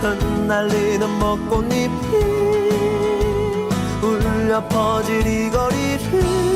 흩날리는 벚꽃잎이 울려 퍼질 이 거리를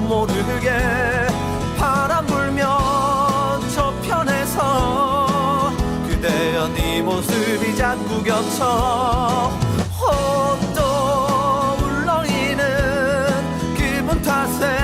모르게 바람 불면 저편에서 그대여 네 모습이 자꾸 겹쳐 또 울렁이는 기분 탓에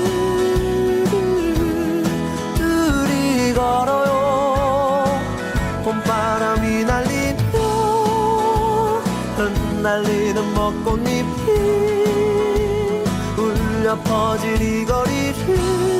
흩날리는 벚꽃잎이 울려 퍼질 이 거리를